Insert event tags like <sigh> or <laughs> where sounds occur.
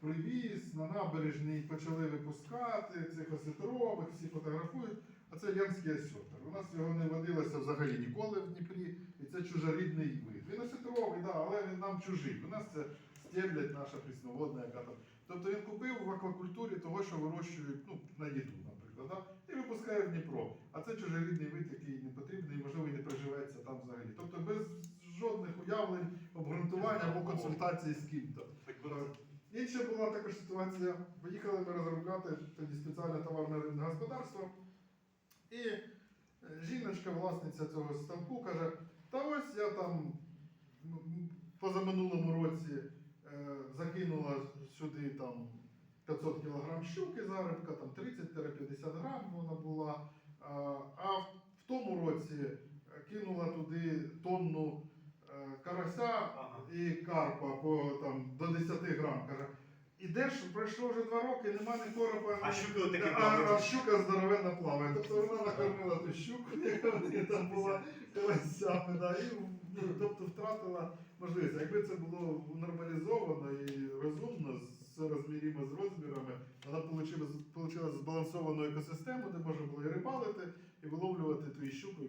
привіз на набережній, почали випускати цих осетрових, всі фотографують. А це янський осьотер. У нас його не водилося взагалі ніколи в Дніпрі, і це чужорідний вид. Він осетровий, да, але він нам чужий. У нас це стеблять наша прісноводна, яка там. Тобто він купив в аквакультурі того, що вирощують ну, на їду, наприклад, да? і випускає в Дніпро. А це чужорідний вид, який не потрібний, і, можливо, не приживеться там взагалі. Тобто без жодних уявлень, обґрунтувань або консультацій з ким-то. Інша була також ситуація. Поїхали ми розробляти тоді спеціальне товарне рибне господарство. І е, жіночка, власниця цього ставку, каже: та ось я там м, позаминулому році е, закинула сюди там 500 кг щуки зарибка, там 30-50 грам вона була. А в, в тому році е, кинула туди тонну е, карася Ага. І карпа по там до 10 грам. Каже, ідеш, пройшло вже два роки, нема ні коропа. А щуки отакі а, плавають. щука здоровенна плаває. Тобто вона накормила ту щуку, <laughs> яка в неї там була карасями, да, і ну, тобто втратила можливість. Якби це було нормалізовано і розумно, розміримо з розмірами, вона отримала збалансовану екосистему, де можна було і рибалити, і виловлювати ту і щуку, і